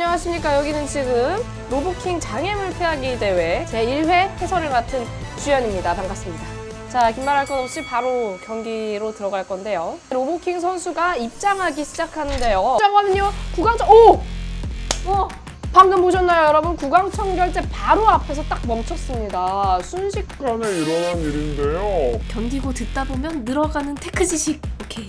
안녕하십니까. 여기는 지금 로보킹 장애물 피하기 대회 제1회 해설을 맡은 주연입니다. 반갑습니다. 자, 긴 말 할 것 없이 바로 경기로 들어갈 건데요. 로보킹 선수가 입장하기 시작하는데요. 잠깐만요. 구강청, 오! 어, 방금 보셨나요, 여러분? 구강청 결제 바로 앞에서 딱 멈췄습니다. 순식 간에 일어난 일인데요. 견디고 듣다 보면 늘어가는 테크 지식. 오케이.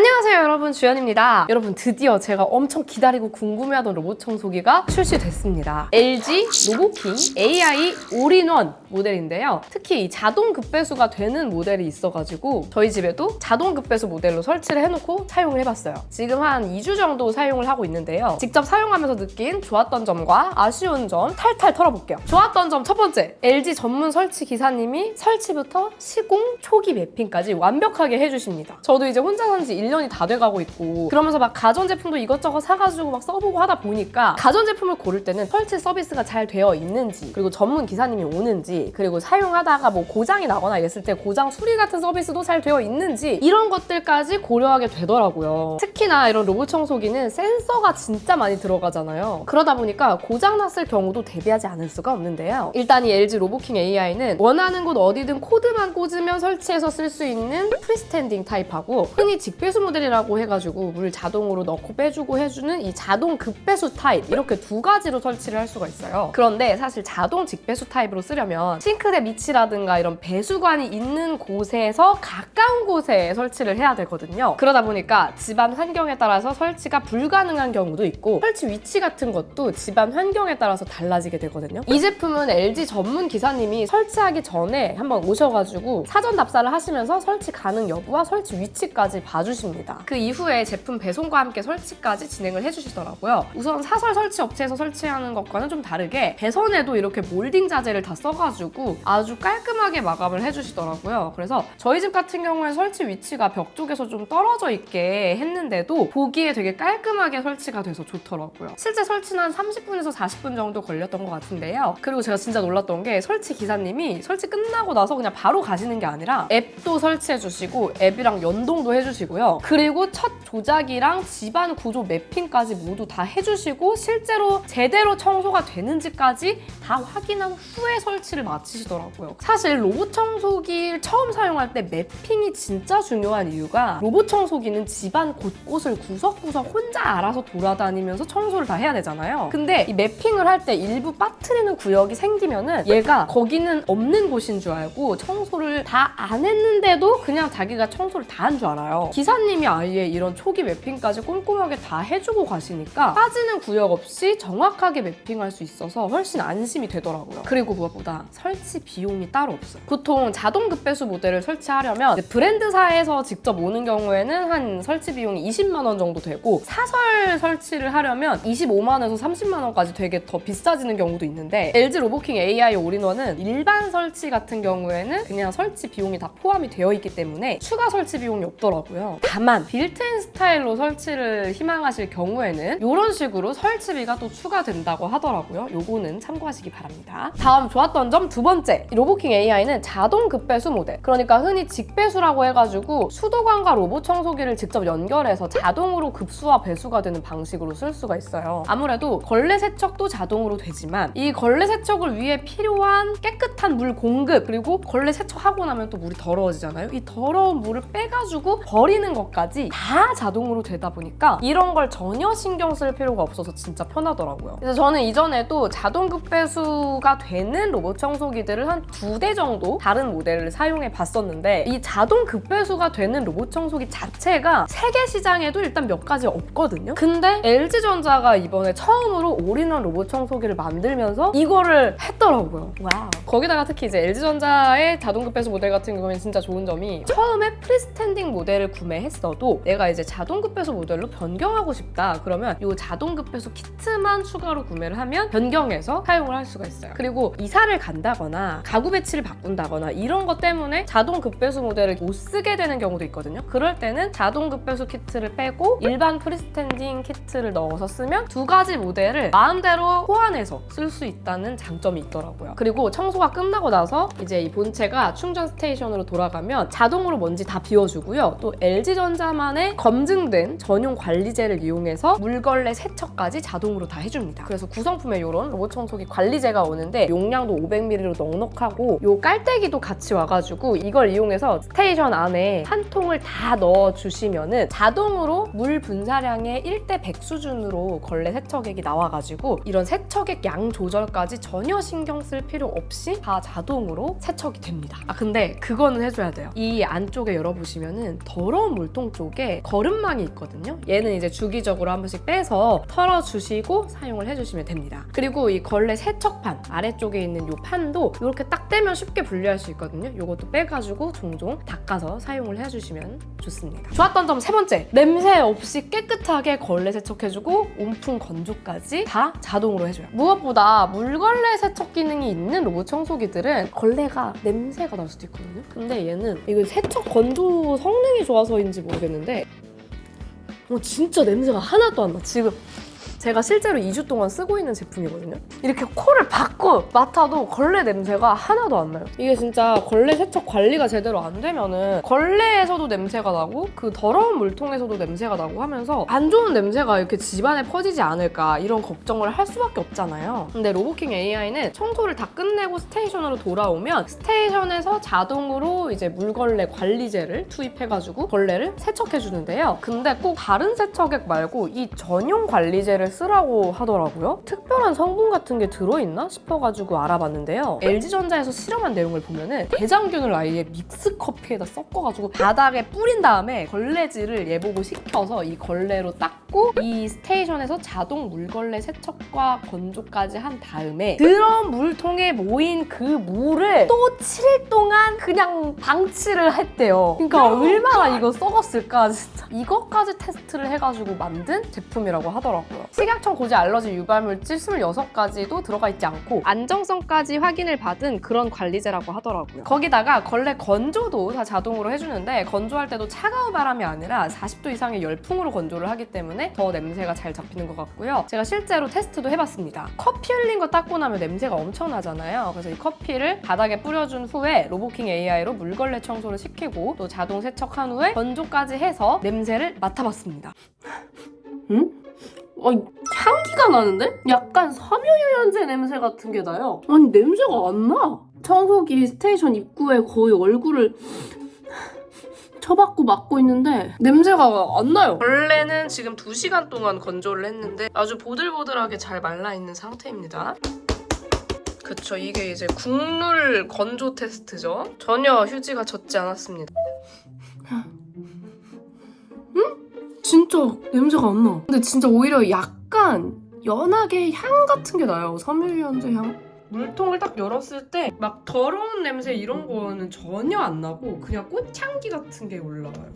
안녕하세요 여러분. 주연입니다. 여러분 드디어 제가 엄청 기다리고 궁금해하던 로봇 청소기가 출시됐습니다. LG 로보킹 AI 올인원 모델인데요. 특히 이 자동 급배수가 되는 모델이 있어가지고 저희 집에도 자동 급배수 모델로 설치를 해놓고 사용을 해봤어요. 지금 한 2주 정도 사용을 하고 있는데요. 직접 사용하면서 느낀 좋았던 점과 아쉬운 점 탈탈 털어볼게요. 좋았던 점 첫 번째 LG 전문 설치 기사님이 설치부터 시공 초기 매핑까지 완벽하게 해주십니다. 저도 이제 혼자 산지 1년이 다 돼가고 있고 그러면서 막 가전제품도 이것저것 사가지고 막 써보고 하다 보니까 가전제품을 고를 때는 설치 서비스가 잘 되어 있는지 그리고 전문 기사님이 오는지 그리고 사용하다가 뭐 고장이 나거나 이랬을 때 고장 수리 같은 서비스도 잘 되어 있는지 이런 것들까지 고려하게 되더라고요. 특히나 이런 로봇 청소기는 센서가 진짜 많이 들어가잖아요. 그러다 보니까 고장 났을 경우도 대비하지 않을 수가 없는데요. 일단 이 LG 로보킹 AI는 원하는 곳 어디든 코드만 꽂으면 설치해서 쓸 수 있는 프리스탠딩 타입하고 흔히 직배 수 모델이라고 해가지고 물 자동으로 넣고 빼주고 해주는 이 자동 급배수 타입 이렇게 두 가지로 설치를 할 수가 있어요. 그런데 사실 자동 직배수 타입으로 쓰려면 싱크대 밑이라든가 이런 배수관이 있는 곳에서 가까운 곳에 설치를 해야 되거든요. 그러다 보니까 집안 환경에 따라서 설치가 불가능한 경우도 있고 설치 위치 같은 것도 집안 환경에 따라서 달라지게 되거든요. 이 제품은 LG 전문 기사님이 설치하기 전에 한번 오셔가지고 사전 답사를 하시면서 설치 가능 여부와 설치 위치까지 봐주 십니다. 그 이후에 제품 배송과 함께 설치까지 진행을 해주시더라고요. 우선 사설 설치 업체에서 설치하는 것과는 좀 다르게 배선에도 이렇게 몰딩 자재를 다 써가지고 아주 깔끔하게 마감을 해주시더라고요. 그래서 저희 집 같은 경우에 설치 위치가 벽 쪽에서 좀 떨어져 있게 했는데도 보기에 되게 깔끔하게 설치가 돼서 좋더라고요. 실제 설치는 한 30분에서 40분 정도 걸렸던 것 같은데요. 그리고 제가 진짜 놀랐던 게 설치 기사님이 설치 끝나고 나서 그냥 바로 가시는 게 아니라 앱도 설치해 주시고 앱이랑 연동도 해주시고요. 그리고 첫 조작이랑 집안 구조 매핑까지 모두 다 해주시고 실제로 제대로 청소가 되는지까지 다 확인한 후에 설치를 마치시더라고요. 사실 로봇 청소기를 처음 사용할 때 매핑이 진짜 중요한 이유가 로봇 청소기는 집안 곳곳을 구석구석 혼자 알아서 돌아다니면서 청소를 다 해야 되잖아요. 근데 이 매핑을 할 때 일부 빠뜨리는 구역이 생기면은 얘가 거기는 없는 곳인 줄 알고 청소를 다 안 했는데도 그냥 자기가 청소를 다 한 줄 알아요. 기사 님이 아예 이런 초기 매핑까지 꼼꼼하게 다 해주고 가시니까 빠지는 구역 없이 정확하게 매핑할 수 있어서 훨씬 안심이 되더라고요. 그리고 무엇보다 설치 비용이 따로 없어요. 보통 자동 급배수 모델을 설치하려면 브랜드사에서 직접 오는 경우에는 한 설치 비용이 20만 원 정도 되고 사설 설치를 하려면 25만 원에서 30만 원까지 되게 더 비싸지는 경우도 있는데 LG 로보킹 AI 올인원은 일반 설치 같은 경우에는 그냥 설치 비용이 다 포함이 되어 있기 때문에 추가 설치 비용이 없더라고요. 다만 빌트인 스타일로 설치를 희망하실 경우에는 이런 식으로 설치비가 또 추가된다고 하더라고요. 요거는 참고하시기 바랍니다. 다음 좋았던 점 두 번째. 이 로보킹 AI는 자동 급배수 모델. 그러니까 흔히 직배수라고 해가지고 수도관과 로봇 청소기를 직접 연결해서 자동으로 급수와 배수가 되는 방식으로 쓸 수가 있어요. 아무래도 걸레 세척도 자동으로 되지만 이 걸레 세척을 위해 필요한 깨끗한 물 공급 그리고 걸레 세척하고 나면 또 물이 더러워지잖아요. 이 더러운 물을 빼가지고 버리는 것까지 다 자동으로 되다 보니까 이런 걸 전혀 신경 쓸 필요가 없어서 진짜 편하더라고요. 그래서 저는 이전에도 자동 급배수가 되는 로봇 청소기들을 한 두 대 정도 다른 모델을 사용해 봤었는데 이 자동 급배수가 되는 로봇 청소기 자체가 세계 시장에도 일단 몇 가지 없거든요. 근데 LG전자가 이번에 처음으로 올인원 로봇 청소기를 만들면서 이거를 했더라고요. 와우. 거기다가 특히 이제 LG전자의 자동 급배수 모델 같은 경우에는 진짜 좋은 점이 처음에 프리스탠딩 모델을 구매 했어도 내가 이제 자동 급배수 모델로 변경하고 싶다. 그러면 이 자동 급배수 키트만 추가로 구매를 하면 변경해서 사용을 할 수가 있어요. 그리고 이사를 간다거나 가구 배치를 바꾼다거나 이런 것 때문에 자동 급배수 모델을 못 쓰게 되는 경우도 있거든요. 그럴 때는 자동 급배수 키트를 빼고 일반 프리스탠딩 키트를 넣어서 쓰면 두 가지 모델을 마음대로 호환해서 쓸 수 있다는 장점이 있더라고요. 그리고 청소가 끝나고 나서 이제 이 본체가 충전 스테이션으로 돌아가면 자동으로 먼지 다 비워주고요. 또 LG LG전자만의 검증된 전용 관리제를 이용해서 물걸레 세척까지 자동으로 다 해줍니다. 그래서 구성품에 이런 로봇 청소기 관리제가 오는데 용량도 500ml로 넉넉하고 요 깔때기도 같이 와가지고 이걸 이용해서 스테이션 안에 한 통을 다 넣어주시면은 자동으로 물 분사량의 1대 100 수준으로 걸레 세척액이 나와가지고 이런 세척액 양 조절까지 전혀 신경 쓸 필요 없이 다 자동으로 세척이 됩니다. 아 근데 그거는 해줘야 돼요. 이 안쪽에 열어보시면은 더러운 물통 쪽에 거름망이 있거든요. 얘는 이제 주기적으로 한 번씩 빼서 털어주시고 사용을 해주시면 됩니다. 그리고 이 걸레 세척판 아래쪽에 있는 이 판도 이렇게 딱 떼면 쉽게 분리할 수 있거든요. 이것도 빼가지고 종종 닦아서 사용을 해주시면 좋습니다. 좋았던 점 세 번째 냄새 없이 깨끗하게 걸레 세척해주고 온풍 건조까지 다 자동으로 해줘요. 무엇보다 물걸레 세척 기능이 있는 로봇 청소기들은 걸레가 냄새가 날 수도 있거든요. 근데 얘는 이거 세척 건조 성능이 좋아서인지 모르겠는데 어, 진짜 냄새가 하나도 안 나. 지금 제가 실제로 2주 동안 쓰고 있는 제품이거든요. 이렇게 코를 박고 맡아도 걸레 냄새가 하나도 안 나요. 이게 진짜 걸레 세척 관리가 제대로 안 되면은 걸레에서도 냄새가 나고 그 더러운 물통에서도 냄새가 나고 하면서 안 좋은 냄새가 이렇게 집안에 퍼지지 않을까 이런 걱정을 할 수밖에 없잖아요. 근데 로보킹 AI는 청소를 다 끝내고 스테이션으로 돌아오면 스테이션에서 자동으로 이제 물걸레 관리제를 투입해가지고 걸레를 세척해 주는데요. 근데 꼭 다른 세척액 말고 이 전용 관리제를 쓰라고 하더라고요. 특별한 성분 같은 게 들어있나 싶어가지고 알아봤는데요. LG전자에서 실험한 내용을 보면은 대장균을 아예 믹스 커피에다 섞어가지고 바닥에 뿌린 다음에 걸레질을 예보고 식혀서 이 걸레로 닦고 이 스테이션에서 자동 물걸레 세척과 건조까지 한 다음에 드럼 물통에 모인 그 물을 또 7일 동안 그냥 방치를 했대요. 그러니까 얼마나 이거 썩었을까 진짜. 이것까지 테스트를 해가지고 만든 제품이라고 하더라고요. 식약청 고지 알러지 유발물질 26가지도 들어가 있지 않고 안정성까지 확인을 받은 그런 관리제라고 하더라고요. 거기다가 걸레 건조도 다 자동으로 해주는데 건조할 때도 차가운 바람이 아니라 40도 이상의 열풍으로 건조를 하기 때문에 더 냄새가 잘 잡히는 것 같고요. 제가 실제로 테스트도 해봤습니다. 커피 흘린 거 닦고 나면 냄새가 엄청 나잖아요. 그래서 이 커피를 바닥에 뿌려준 후에 로보킹 AI로 물걸레 청소를 시키고 또 자동 세척한 후에 건조까지 해서 냄새를 맡아봤습니다. 응? 아니 향기가 나는데? 약간 섬유유연제 냄새 같은 게 나요. 아니 냄새가 안 나. 청소기 스테이션 입구에 거의 얼굴을 쳐박고 막고 있는데 냄새가 안 나요. 원래는 지금 2시간 동안 건조를 했는데 아주 보들보들하게 잘 말라 있는 상태입니다. 그쵸 이게 이제 국룰 건조 테스트죠. 전혀 휴지가 젖지 않았습니다. 진짜 냄새가 안 나. 근데 진짜 오히려 약간 연하게 향 같은 게 나요. 섬유유연제 향. 물통을 딱 열었을 때 막 더러운 냄새 이런 거는 전혀 안 나고 그냥 꽃향기 같은 게 올라와요.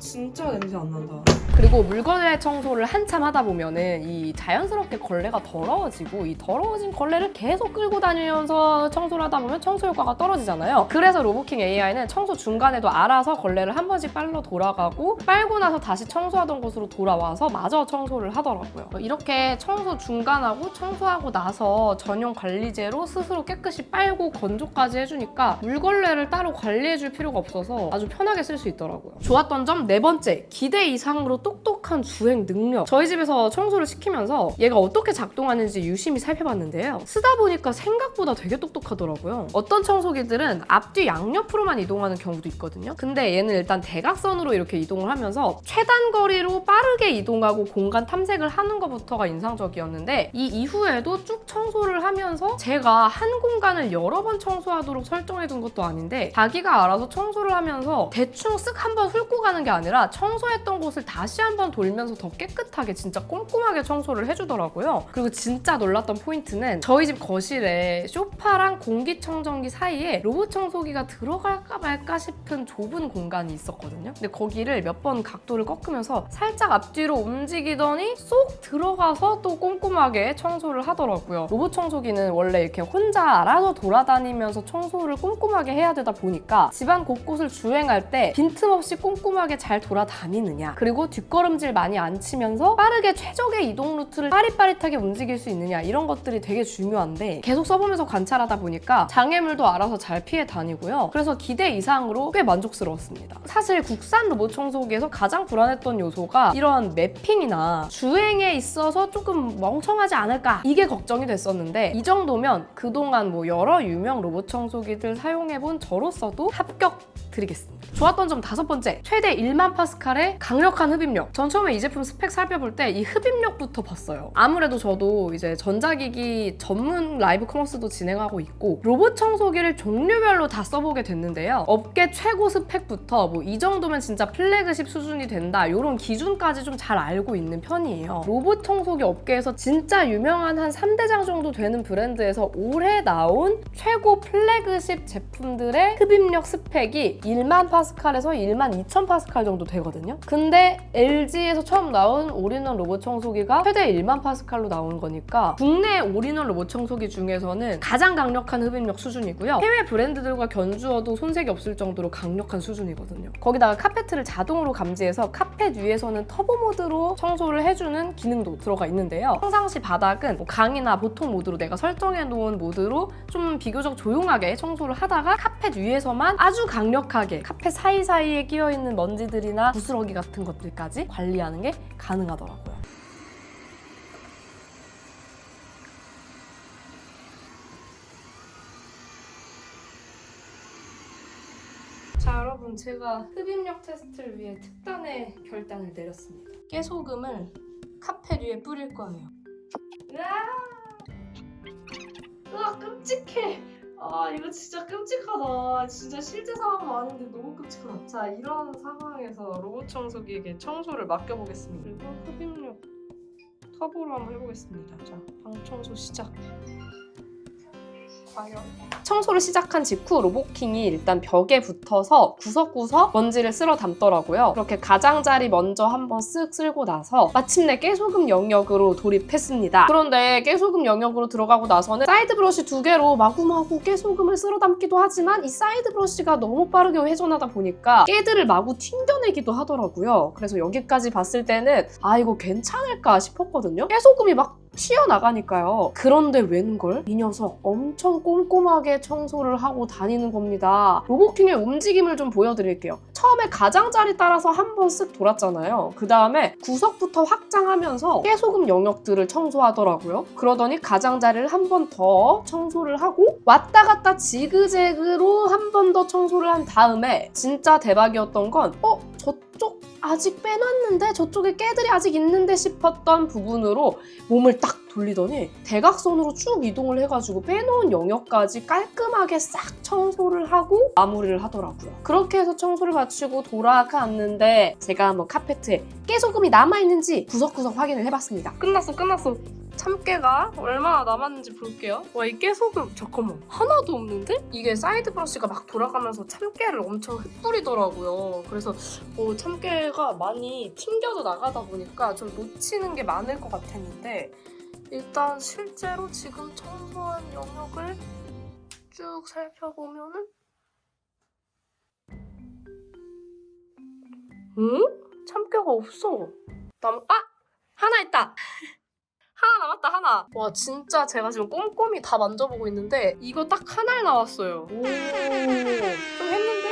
진짜 냄새 안 난다. 그리고 물걸레 청소를 한참 하다 보면은 이 자연스럽게 걸레가 더러워지고 이 더러워진 걸레를 계속 끌고 다니면서 청소를 하다 보면 청소 효과가 떨어지잖아요. 그래서 로보킹 AI는 청소 중간에도 알아서 걸레를 한 번씩 빨러 돌아가고 빨고 나서 다시 청소하던 곳으로 돌아와서 마저 청소를 하더라고요. 이렇게 청소 중간하고 청소하고 나서 전용 관리제로 스스로 깨끗이 빨고 건조까지 해주니까 물걸레를 따로 관리해줄 필요가 없어서 아주 편하게 쓸 수 있더라고요. 좋았던 점 네 번째, 기대 이상으로 똑똑한 주행 능력. 저희 집에서 청소를 시키면서 얘가 어떻게 작동하는지 유심히 살펴봤는데요. 쓰다 보니까 생각보다 되게 똑똑하더라고요. 어떤 청소기들은 앞뒤 양옆으로만 이동하는 경우도 있거든요. 근데 얘는 일단 대각선으로 이렇게 이동을 하면서 최단 거리로 빠르게 이동하고 공간 탐색을 하는 것부터가 인상적이었는데 이 이후에도 쭉 청소를 하면서 제가 한 공간을 여러 번 청소하도록 설정해 둔 것도 아닌데 자기가 알아서 청소를 하면서 대충 쓱 한번 훑고 가는 게 아니라 청소했던 곳을 다시 한번 돌면서 더 깨끗하게 진짜 꼼꼼하게 청소를 해주더라고요. 그리고 진짜 놀랐던 포인트는 저희 집 거실에 소파랑 공기청정기 사이에 로봇 청소기가 들어갈까 말까 싶은 좁은 공간이 있었거든요. 근데 거기를 몇 번 각도를 꺾으면서 살짝 앞뒤로 움직이더니 쏙 들어가서 또 꼼꼼하게 청소를 하더라고요. 로봇 청소기는 원래 이렇게 혼자 알아서 돌아다니면서 청소를 꼼꼼하게 해야 되다 보니까 집안 곳곳을 주행할 때 빈틈없이 꼼꼼하게 잘 돌아다니느냐 그리고 뒷걸음질 많이 안 치면서 빠르게 최적의 이동 루트를 빠릿빠릿하게 움직일 수 있느냐 이런 것들이 되게 중요한데 계속 써보면서 관찰하다 보니까 장애물도 알아서 잘 피해 다니고요. 그래서 기대 이상으로 꽤 만족스러웠습니다. 사실 국산 로봇 청소기에서 가장 불안했던 요소가 이런 매핑이나 주행에 있어서 조금 멍청하지 않을까 이게 걱정이 됐었는데 이 정도면 그동안 뭐 여러 유명 로봇 청소기들 사용해본 저로서도 합격 드리겠습니다. 좋았던 점 다섯 번째, 최대 1만 파스칼의 강력한 흡입력. 전 처음에 이 제품 스펙 살펴볼 때 이 흡입력부터 봤어요. 아무래도 저도 이제 전자기기 전문 라이브 커머스도 진행하고 있고 로봇 청소기를 종류별로 다 써보게 됐는데요. 업계 최고 스펙부터 뭐 이 정도면 진짜 플래그십 수준이 된다 이런 기준까지 좀 잘 알고 있는 편이에요. 로봇 청소기 업계에서 진짜 유명한 한 3대장 정도 되는 브랜드에서 올해 나온 최고 플래그십 제품들의 흡입력 스펙이 1만 파스칼에서 1만 2천 파스칼 정도 되거든요. 근데 LG에서 처음 나온 올인원 로봇 청소기가 최대 1만 파스칼로 나온 거니까 국내 올인원 로봇 청소기 중에서는 가장 강력한 흡입력 수준이고요. 해외 브랜드들과 견주어도 손색이 없을 정도로 강력한 수준이거든요. 거기다가 카페트를 자동으로 감지해서 카펫 위에서는 터보 모드로 청소를 해주는 기능도 들어가 있는데요. 평상시 바닥은 뭐 강이나 보통 모드로 내가 설정해 놓은 모드로 좀 비교적 조용하게 청소를 하다가 카펫 위에서만 아주 강력 하게 카펫 사이사이에 끼어 있는 먼지들이나 부스러기 같은 것들까지 관리하는 게 가능하더라고요. 자 여러분 제가 흡입력 테스트를 위해 특단의 결단을 내렸습니다. 깨소금을 카펫 위에 뿌릴 거예요. 으아 끔찍해. 아 이거 진짜 끔찍하다. 진짜 실제 상황 많은데 너무 끔찍하다. 자 이런 상황에서 로봇 청소기에게 청소를 맡겨보겠습니다. 그리고 흡입력 터보로 한번 해보겠습니다. 자 방 청소 시작. 청소를 시작한 직후 로보킹이 일단 벽에 붙어서 구석구석 먼지를 쓸어 담더라고요. 그렇게 가장자리 먼저 한번 쓱 쓸고 나서 마침내 깨소금 영역으로 돌입했습니다. 그런데 깨소금 영역으로 들어가고 나서는 사이드 브러쉬 두 개로 마구마구 깨소금을 쓸어 담기도 하지만 이 사이드 브러쉬가 너무 빠르게 회전하다 보니까 깨들을 마구 튕겨내기도 하더라고요. 그래서 여기까지 봤을 때는 아 이거 괜찮을까 싶었거든요. 깨소금이 막 튀어나가니까요. 그런데 웬걸? 이 녀석 엄청 꼼꼼하게 청소를 하고 다니는 겁니다. 로보킹의 움직임을 좀 보여드릴게요. 처음에 가장자리 따라서 한 번 쓱 돌았잖아요. 그 다음에 구석부터 확장하면서 깨소금 영역들을 청소하더라고요. 그러더니 가장자리를 한 번 더 청소를 하고 왔다 갔다 지그재그로 한 번 더 청소를 한 다음에 진짜 대박이었던 건 어? 저쪽 아직 빼놨는데 저쪽에 깨들이 아직 있는데 싶었던 부분으로 몸을 딱 돌리더니 대각선으로 쭉 이동을 해가지고 빼놓은 영역까지 깔끔하게 싹 청소를 하고 마무리를 하더라고요. 그렇게 해서 청소를 마치고 돌아갔는데 제가 한번 카페트에 깨소금이 남아있는지 구석구석 확인을 해봤습니다. 끝났어 끝났어. 참깨가 얼마나 남았는지 볼게요. 와, 이 깨소금 잠깐만 하나도 없는데? 이게 사이드 브러쉬가 막 돌아가면서 참깨를 엄청 흩뿌리더라고요. 그래서 어, 참깨가 많이 튕겨져 나가다 보니까 좀 놓치는 게 많을 것 같았는데 일단 실제로 지금 청소한 영역을 쭉 살펴보면은 응? 참깨가 없어. 남 아! 하나 있다. 하나 남았다 하나. 와 진짜 제가 지금 꼼꼼히 다 만져보고 있는데 이거 딱 하나 나왔어요. 오. 좀 했는데?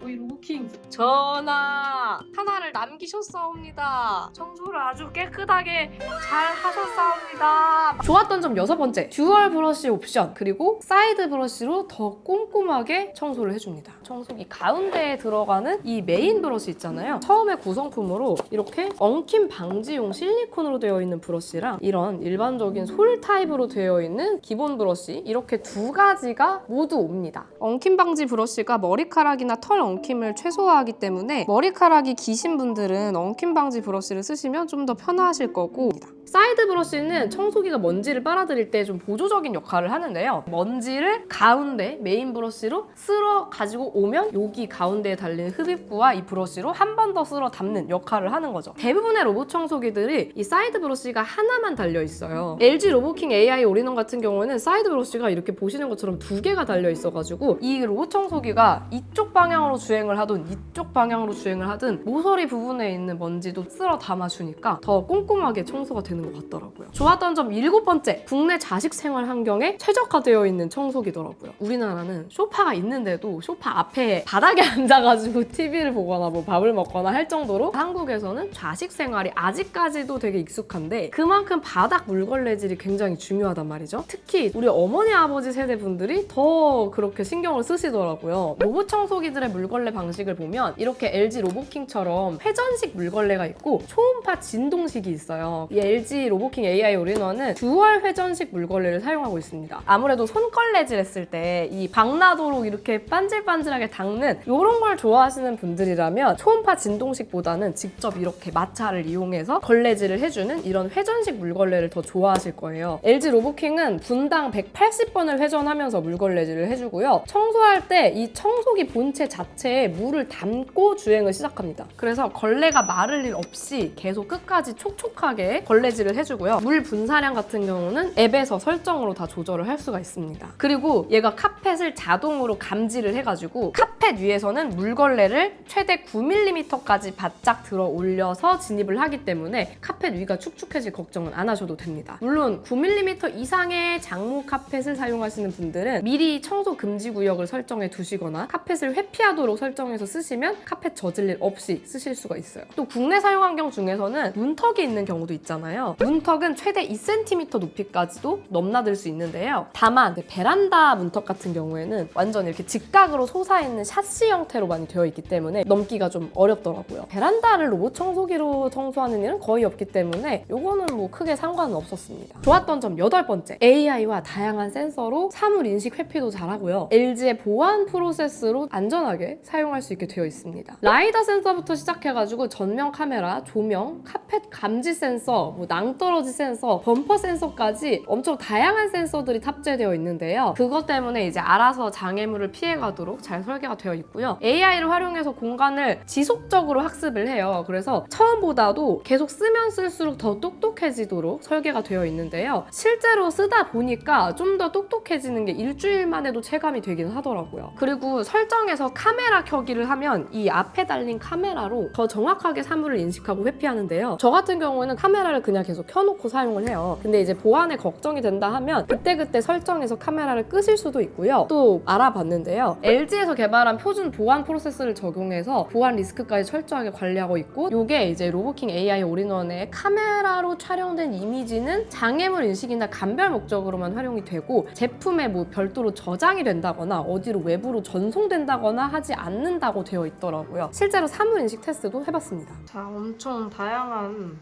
우리 로우킹 전화 하나를 남기셨사옵니다. 청소를 아주 깨끗하게 잘 하셨사옵니다. 좋았던 점 여섯 번째 듀얼 브러쉬 옵션 그리고 사이드 브러쉬로 더 꼼꼼하게 청소를 해줍니다. 청소기 가운데에 들어가는 이 메인 브러쉬 있잖아요. 처음에 구성품으로 이렇게 엉킴 방지용 실리콘으로 되어 있는 브러쉬랑 이런 일반적인 솔 타입으로 되어 있는 기본 브러쉬 이렇게 두 가지가 모두 옵니다. 엉킴 방지 브러쉬가 머리카락이나 털 엉킴을 최소화하기 때문에 머리카락이 기신 분들은 엉킴 방지 브러쉬를 쓰시면 좀 더 편하실 거고 사이드 브러쉬는 청소기가 먼지를 빨아들일 때 좀 보조적인 역할을 하는데요. 먼지를 가운데 메인 브러쉬로 쓸어 가지고 오면 여기 가운데에 달린 흡입구와 이 브러쉬로 한 번 더 쓸어 담는 역할을 하는 거죠. 대부분의 로봇 청소기들이 이 사이드 브러쉬가 하나만 달려 있어요. LG 로보킹 AI 올인원 같은 경우에는 사이드 브러쉬가 이렇게 보시는 것처럼 두 개가 달려 있어가지고 이 로봇 청소기가 이쪽 방향으로 주행을 하든 이쪽 방향으로 주행을 하든 모서리 부분에 있는 먼지도 쓸어 담아주니까 더 꼼꼼하게 청소가 되는 것 같더라고요. 좋았던 점 일곱 번째, 국내 자식 생활 환경에 최적화되어 있는 청소기더라고요. 우리나라는 소파가 있는데도 소파 앞에 바닥에 앉아가지고 TV를 보거나 뭐 밥을 먹거나 할 정도로 한국에서는 자식 생활이 아직까지도 되게 익숙한데 그만큼 바닥 물걸레질이 굉장히 중요하단 말이죠. 특히 우리 어머니 아버지 세대 분들이 더 그렇게 신경을 쓰시더라고요. 로봇 청소기들의 물걸레 방식을 보면 이렇게 LG 로보킹처럼 회전식 물걸레가 있고 초음파 진동식이 있어요. 이 LG 로보킹 AI 올인원은 듀얼 회전식 물걸레를 사용하고 있습니다. 아무래도 손걸레질 했을 때 이 박나도록 이렇게 반질반질하게 닦는 이런 걸 좋아하시는 분들이라면 초음파 진동식보다는 직접 이렇게 마찰을 이용해서 걸레질을 해주는 이런 회전식 물걸레를 더 좋아하실 거예요. LG 로보킹은 분당 180번을 회전하면서 물걸레질을 해주고요. 청소할 때 이 청소기 본체 자체에 물을 담고 주행을 시작합니다. 그래서 걸레가 마를 일 없이 계속 끝까지 촉촉하게 걸레 질을 해주고요. 물 분사량 같은 경우는 앱에서 설정으로 다 조절을 할 수가 있습니다. 그리고 얘가 카펫을 자동으로 감지를 해가지고 카펫 위에서는 물걸레를 최대 9mm까지 바짝 들어 올려서 진입을 하기 때문에 카펫 위가 축축해질 걱정은 안 하셔도 됩니다. 물론 9mm 이상의 장모 카펫을 사용하시는 분들은 미리 청소 금지 구역을 설정해 두시거나 카펫을 회피하도록 설정해서 쓰시면 카펫 젖을 일 없이 쓰실 수가 있어요. 또 국내 사용 환경 중에서는 문턱이 있는 경우도 있잖아요. 문턱은 최대 2cm 높이까지도 넘나들 수 있는데요. 다만 그 베란다 문턱 같은 경우에는 완전 이렇게 직각으로 솟아있는 샤시 형태로 많이 되어 있기 때문에 넘기가 좀 어렵더라고요. 베란다를 로봇 청소기로 청소하는 일은 거의 없기 때문에 이거는 뭐 크게 상관은 없었습니다. 좋았던 점 여덟 번째 AI와 다양한 센서로 사물 인식 회피도 잘하고요. LG의 보안 프로세스로 안전하게 사용할 수 있게 되어 있습니다. 라이다 센서부터 시작해가지고 전면 카메라, 조명, 카펫 감지 센서, 뭐 낭떠러지 센서, 범퍼 센서까지 엄청 다양한 센서들이 탑재되어 있는데요. 그것 때문에 이제 알아서 장애물을 피해가도록 잘 설계가 되어 있고요. AI를 활용해서 공간을 지속적으로 학습을 해요. 그래서 처음보다도 계속 쓰면 쓸수록 더 똑똑해지도록 설계가 되어 있는데요. 실제로 쓰다 보니까 좀 더 똑똑해지는 게 일주일만 해도 체감이 되긴 하더라고요. 그리고 설정에서 카메라 켜기를 하면 이 앞에 달린 카메라로 더 정확하게 사물을 인식하고 회피하는데요. 저 같은 경우에는 카메라를 그냥 계속 켜놓고 사용을 해요. 근데 이제 보안에 걱정이 된다 하면 그때그때 설정해서 카메라를 끄실 수도 있고요. 또 알아봤는데요. LG에서 개발한 표준 보안 프로세스를 적용해서 보안 리스크까지 철저하게 관리하고 있고 이게 이제 로보킹 AI 올인원의 카메라로 촬영된 이미지는 장애물 인식이나 감별 목적으로만 활용이 되고 제품에 뭐 별도로 저장이 된다거나 어디로 외부로 전송된다거나 하지 않는다고 되어 있더라고요. 실제로 사물 인식 테스트도 해봤습니다. 자, 엄청 다양한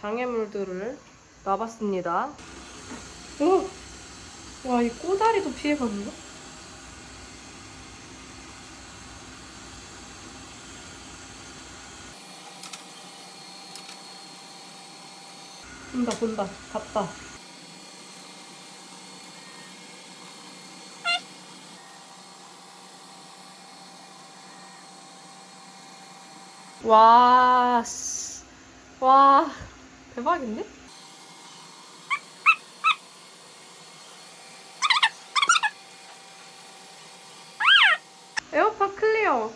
장애물들을 놔봤습니다. 오! 와, 이 꼬다리도 피해갔나? 본다, 본다. 갔다. 와, 씨. 와, 대박인데? 에어팟 클리어.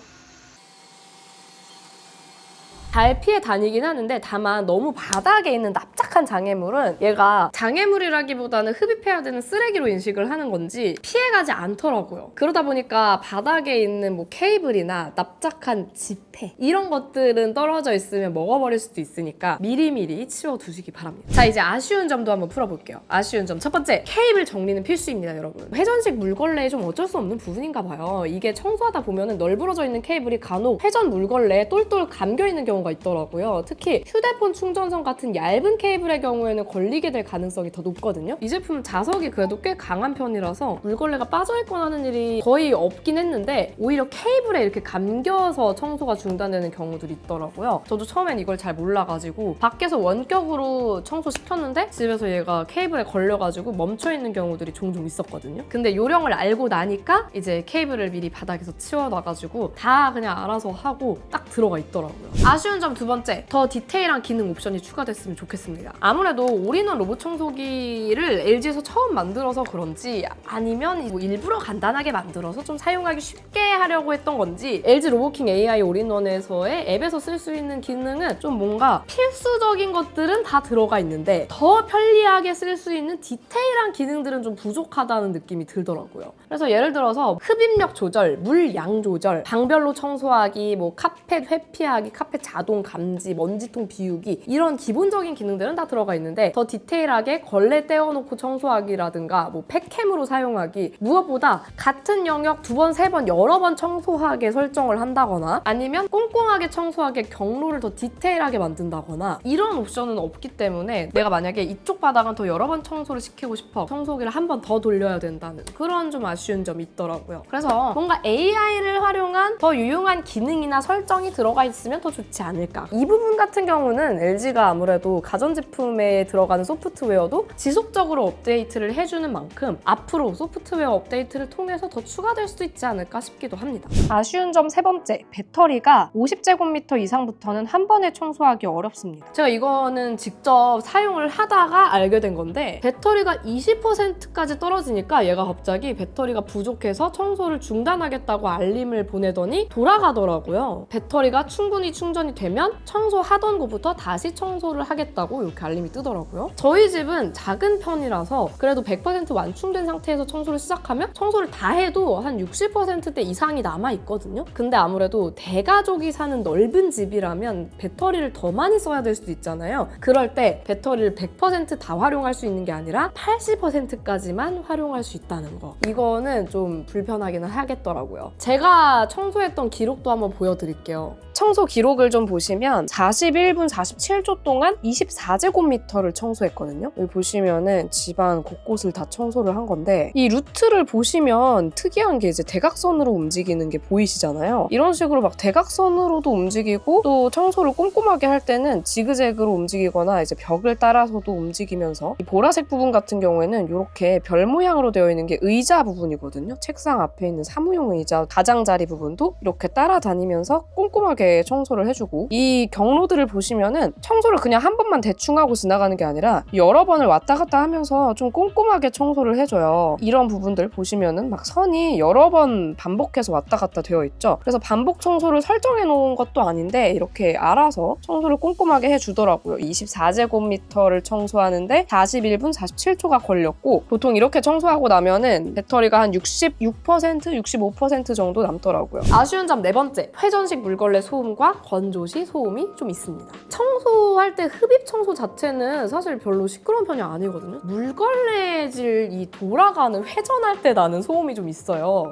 잘 피해 다니긴 하는데 다만 너무 바닥에 있는 납작한 장애물은 얘가 장애물이라기보다는 흡입해야 되는 쓰레기로 인식을 하는 건지 피해가지 않더라고요. 그러다 보니까 바닥에 있는 뭐 케이블이나 납작한 지폐 이런 것들은 떨어져 있으면 먹어버릴 수도 있으니까 미리미리 치워두시기 바랍니다. 자 이제 아쉬운 점도 한번 풀어볼게요. 아쉬운 점 첫 번째 케이블 정리는 필수입니다, 여러분. 회전식 물걸레에 좀 어쩔 수 없는 부분인가 봐요. 이게 청소하다 보면 은 널브러져 있는 케이블이 간혹 회전 물걸레에 똘똘 감겨 있는 경우가 경우가 있더라고요. 특히 휴대폰 충전선 같은 얇은 케이블의 경우에는 걸리게 될 가능성이 더 높거든요. 이 제품은 자석이 그래도 꽤 강한 편이라서 물걸레가 빠져있거나 하는 일이 거의 없긴 했는데 오히려 케이블에 이렇게 감겨서 청소가 중단되는 경우들이 있더라고요. 저도 처음엔 이걸 잘 몰라가지고 밖에서 원격으로 청소시켰는데 집에서 얘가 케이블에 걸려가지고 멈춰있는 경우들이 종종 있었거든요. 근데 요령을 알고 나니까 이제 케이블을 미리 바닥에서 치워놔가지고 다 그냥 알아서 하고 딱 들어가 있더라고요. 아쉬운 점 두 번째, 더 디테일한 기능 옵션이 추가됐으면 좋겠습니다. 아무래도 올인원 로봇 청소기를 LG에서 처음 만들어서 그런지 아니면 뭐 일부러 간단하게 만들어서 좀 사용하기 쉽게 하려고 했던 건지 LG 로보킹 AI 올인원에서의 앱에서 쓸 수 있는 기능은 좀 뭔가 필수적인 것들은 다 들어가 있는데 더 편리하게 쓸 수 있는 디테일한 기능들은 좀 부족하다는 느낌이 들더라고요. 그래서 예를 들어서 흡입력 조절, 물양 조절, 방별로 청소하기, 뭐 카펫 회피하기, 카펫 자동 감지, 먼지통 비우기 이런 기본적인 기능들은 다 들어가 있는데 더 디테일하게 걸레 떼어놓고 청소하기라든가 뭐 팩캠으로 사용하기 무엇보다 같은 영역 두 번, 세 번, 여러 번 청소하게 설정을 한다거나 아니면 꼼꼼하게 청소하게 경로를 더 디테일하게 만든다거나 이런 옵션은 없기 때문에 내가 만약에 이쪽 바닥은 더 여러 번 청소를 시키고 싶어 청소기를 한 번 더 돌려야 된다는 그런 좀 아쉬운 점이 있더라고요. 그래서 뭔가 AI를 활용한 더 유용한 기능이나 설정이 들어가 있으면 더 좋지 않을까. 이 부분 같은 경우는 LG가 아무래도 가전제품에 들어가는 소프트웨어도 지속적으로 업데이트를 해주는 만큼 앞으로 소프트웨어 업데이트를 통해서 더 추가될 수도 있지 않을까 싶기도 합니다. 아쉬운 점 세 번째, 배터리가 50제곱미터 이상부터는 한 번에 청소하기 어렵습니다. 제가 이거는 직접 사용을 하다가 알게 된 건데 배터리가 20%까지 떨어지니까 얘가 갑자기 배터리가 부족해서 청소를 중단하겠다고 알림을 보내더니 돌아가더라고요. 배터리가 충분히 충전이 되면 청소하던 곳부터 다시 청소를 하겠다고 이렇게 알림이 뜨더라고요. 저희 집은 작은 편이라서 그래도 100% 완충된 상태에서 청소를 시작하면 청소를 다 해도 한 60%대 이상이 남아 있거든요. 근데 아무래도 대가족이 사는 넓은 집이라면 배터리를 더 많이 써야 될 수도 있잖아요. 그럴 때 배터리를 100%다 활용할 수 있는 게 아니라 80%까지만 활용할 수 있다는 거. 이거는 좀 불편하기는 하겠더라고요. 제가 청소했던 기록도 한번 보여드릴게요. 청소 기록을 좀 보시면 41분 47초 동안 24제곱미터를 청소했거든요. 여기 보시면은 집안 곳곳을 다 청소를 한 건데 이 루트를 보시면 특이한 게 이제 대각선으로 움직이는 게 보이시잖아요. 이런 식으로 막 대각선으로도 움직이고 또 청소를 꼼꼼하게 할 때는 지그재그로 움직이거나 이제 벽을 따라서도 움직이면서 이 보라색 부분 같은 경우에는 이렇게 별 모양으로 되어 있는 게 의자 부분이거든요. 책상 앞에 있는 사무용 의자 가장자리 부분도 이렇게 따라다니면서 꼼꼼하게 청소를 해주고 이 경로들을 보시면은 청소를 그냥 한 번만 대충 하고 지나가는 게 아니라 여러 번을 왔다 갔다 하면서 좀 꼼꼼하게 청소를 해줘요. 이런 부분들 보시면은 막 선이 여러 번 반복해서 왔다 갔다 되어 있죠. 그래서 반복 청소를 설정해 놓은 것도 아닌데 이렇게 알아서 청소를 꼼꼼하게 해주더라고요. 24제곱미터를 청소하는데 41분 47초가 걸렸고 보통 이렇게 청소하고 나면은 배터리가 한 66%, 65% 정도 남더라고요. 아쉬운 점 네 번째, 회전식 물걸레 소 음과 건조 시 소음이 좀 있습니다. 청소할 때 흡입 청소 자체는 사실 별로 시끄러운 편이 아니거든요. 물걸레질 이 돌아가는 회전할 때 나는 소음이 좀 있어요.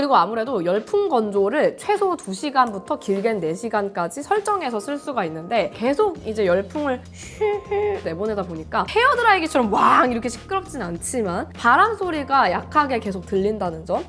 그리고 아무래도 열풍 건조를 최소 2시간부터 길게는 4시간까지 설정해서 쓸 수가 있는데 계속 이제 열풍을 휘휘 내보내다 보니까 헤어드라이기처럼 왕 이렇게 시끄럽진 않지만 바람 소리가 약하게 계속 들린다는 점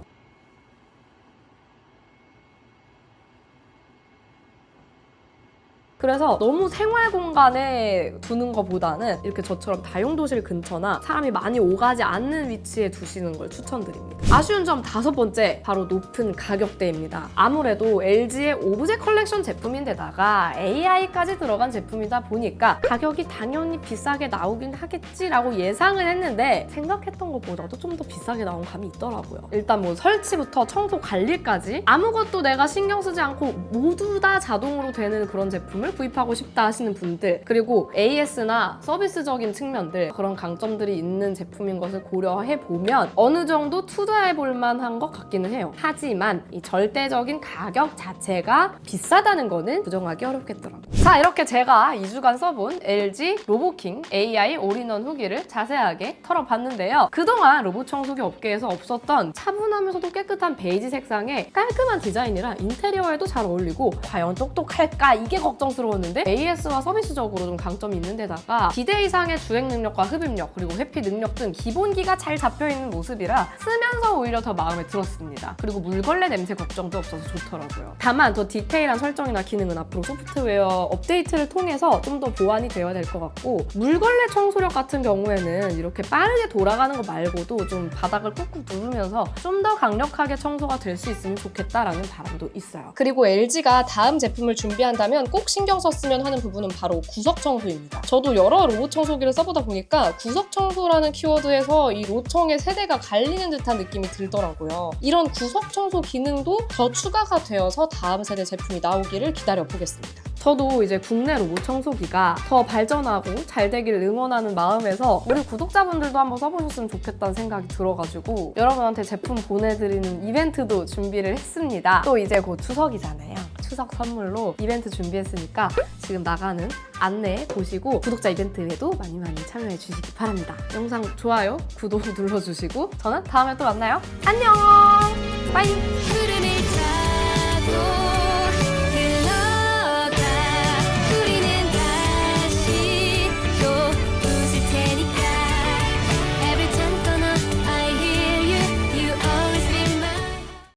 그래서 너무 생활 공간에 두는 것보다는 이렇게 저처럼 다용도실 근처나 사람이 많이 오가지 않는 위치에 두시는 걸 추천드립니다. 아쉬운 점 다섯 번째, 바로 높은 가격대입니다. 아무래도 LG의 오브제 컬렉션 제품인데다가 AI까지 들어간 제품이다 보니까 가격이 당연히 비싸게 나오긴 하겠지라고 예상을 했는데 생각했던 것보다도 좀 더 비싸게 나온 감이 있더라고요. 일단 뭐 설치부터 청소 관리까지 아무것도 내가 신경 쓰지 않고 모두 다 자동으로 되는 그런 제품을 제품을 구입하고 싶다 하시는 분들 그리고 AS나 서비스적인 측면들 그런 강점들이 있는 제품인 것을 고려해 보면 어느 정도 투자해 볼 만한 것 같기는 해요. 하지만 이 절대적인 가격 자체가 비싸다는 거는 부정하기 어렵겠더라고요. 자 이렇게 제가 2주간 써본 LG 로보킹 AI 올인원 후기를 자세하게 털어봤는데요. 그동안 로봇 청소기 업계에서 없었던 차분하면서도 깨끗한 베이지 색상의 깔끔한 디자인이라 인테리어에도 잘 어울리고 과연 똑똑할까 이게 걱정스러 웠는데 AS와 서비스적으로 좀 강점이 있는 데다가 기대 이상의 주행 능력과 흡입력 그리고 회피 능력 등 기본기가 잘 잡혀있는 모습이라 쓰면서 오히려 더 마음에 들었습니다. 그리고 물걸레 냄새 걱정도 없어서 좋더라고요. 다만 더 디테일한 설정이나 기능은 앞으로 소프트웨어 업데이트를 통해서 좀 더 보완이 되어야 될 것 같고 물걸레 청소력 같은 경우에는 이렇게 빠르게 돌아가는 거 말고도 좀 바닥을 꾹꾹 누르면서 좀 더 강력하게 청소가 될 수 있으면 좋겠다라는 바람도 있어요. 그리고 LG가 다음 제품을 준비한다면 꼭 신경 썼으면 하는 부분은 바로 구석 청소입니다. 저도 여러 로봇 청소기를 써보다 보니까 구석 청소라는 키워드에서 이 로청의 세대가 갈리는 듯한 느낌이 들더라고요. 이런 구석 청소 기능도 더 추가가 되어서 다음 세대 제품이 나오기를 기다려 보겠습니다. 저도 이제 국내 로봇 청소기가 더 발전하고 잘 되기를 응원하는 마음에서 우리 구독자분들도 한번 써보셨으면 좋겠다는 생각이 들어가지고 여러분한테 제품 보내드리는 이벤트도 준비를 했습니다. 또 이제 곧 추석이잖아요. 추석 선물로 이벤트 준비했으니까 지금 나가는 안내 보시고 구독자 이벤트에도 많이 많이 참여해 주시기 바랍니다. 영상 좋아요, 구독 눌러주시고 저는 다음에 또 만나요. 안녕! 빠이!